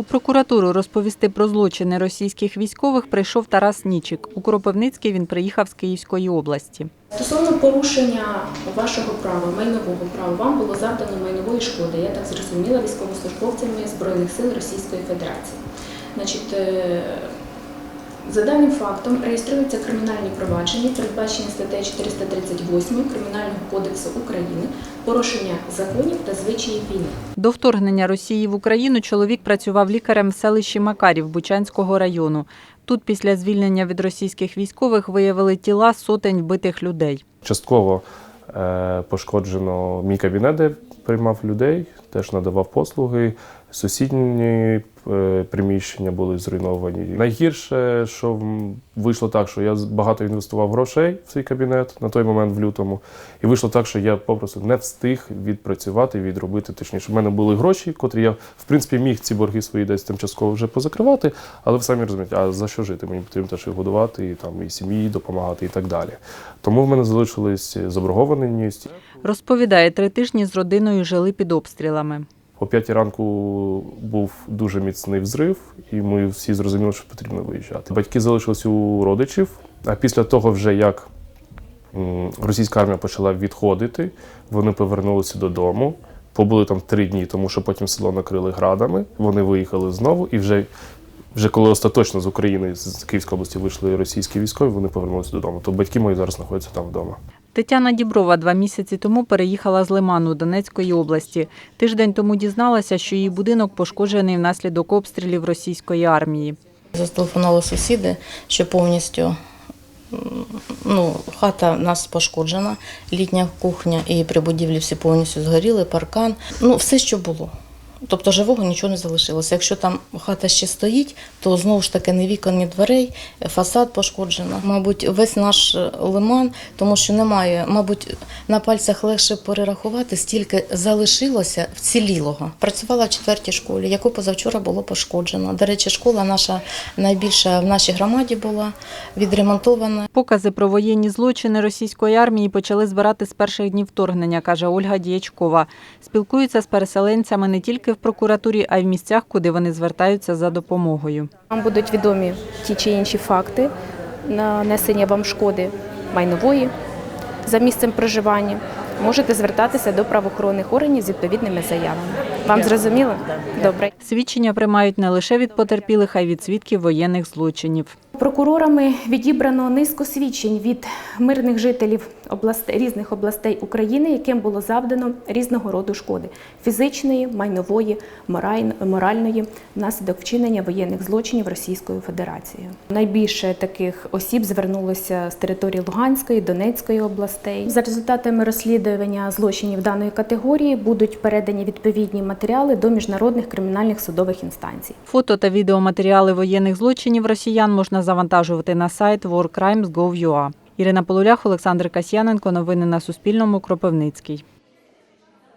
У прокуратуру розповісти про злочини російських військових прийшов Тарас Нічик. У Кропивницький він приїхав з Київської області. Стосовно порушення вашого права, майнового права, вам було завдано майнової шкоди, я так зрозуміла, військовослужбовцями Збройних сил Російської Федерації. Значить, е, за даним фактом реєструються кримінальні провадження, передбачені статтею 438 Кримінального кодексу України, порушення законів та звичаїв війни. До вторгнення Росії в Україну чоловік працював лікарем в селищі Макарів Бучанського району. Тут після звільнення від російських військових виявили тіла сотень вбитих людей. Частково е, пошкоджено мій кабінет, де приймав людей, теж надавав послуги. Сусідні е, приміщення були зруйновані. Найгірше, що вийшло так, що я багато інвестував грошей в свій кабінет на той момент в лютому. І вийшло так, що я попросту не встиг відпрацювати, відробити. Точніше, в мене були гроші, котрі я в принципі міг ці борги свої десь тимчасово вже позакривати. Але ви самі розумієте, а за що жити? Мені потрібно теж і годувати, і там і сім'ї допомагати, і так далі. Тому в мене залишились заборгованість. Розповідає, три тижні з родиною жили під обстрілами. О п'ятій ранку був дуже міцний взрив, і ми всі зрозуміли, що потрібно виїжджати. Батьки залишились у родичів. А після того, вже як російська армія почала відходити, вони повернулися додому. Побули там три дні, тому що потім село накрили градами. Вони виїхали знову, і вже, вже коли остаточно з України, з Київської області вийшли російські військові, вони повернулися додому. То батьки мої зараз знаходяться там вдома. Тетяна Діброва два місяці тому переїхала з Лиману Донецької області. Тиждень тому дізналася, що її будинок пошкоджений внаслідок обстрілів російської армії. Зателефонували сусіди, що повністю ну, хата в нас пошкоджена, літня кухня і при будівлі всі повністю згоріли, паркан. Ну, все, що було. Тобто живого нічого не залишилося. Якщо там хата ще стоїть, то знову ж таки ні вікон, ні дверей, фасад пошкоджено. Мабуть, весь наш е, лиман, тому що немає, мабуть, на пальцях легше перерахувати, стільки залишилося вцілілого. Працювала в четвертій школі, яку позавчора було пошкоджено. До речі, школа наша найбільша в нашій громаді була відремонтована. Покази про воєнні злочини російської армії почали збирати з перших днів вторгнення, каже Ольга Діячкова. Спілкуються з переселенцями не тільки в прокуратурі, а й в місцях, куди вони звертаються за допомогою. Вам будуть відомі ті чи інші факти нанесення вам шкоди майнової за місцем проживання. Можете звертатися до правоохоронних органів з відповідними заявами. Вам зрозуміло? Добре. Свідчення приймають не лише від потерпілих, а й від свідків воєнних злочинів. Прокурорами відібрано низку свідчень від мирних жителів областей, різних областей України, яким було завдано різного роду шкоди фізичної, майнової, моральної внаслідок вчинення воєнних злочинів Російською Федерацією. Найбільше таких осіб звернулося з території Луганської, Донецької областей. За результатами розслідування злочинів даної категорії будуть передані відповідні матеріали до міжнародних кримінальних судових інстанцій. Фото та відеоматеріали воєнних злочинів росіян можна завантажувати на сайт warcrimes.gov.ua. Ірина Полулях, Олександр Касьяненко. Новини на Суспільному. Кропивницький.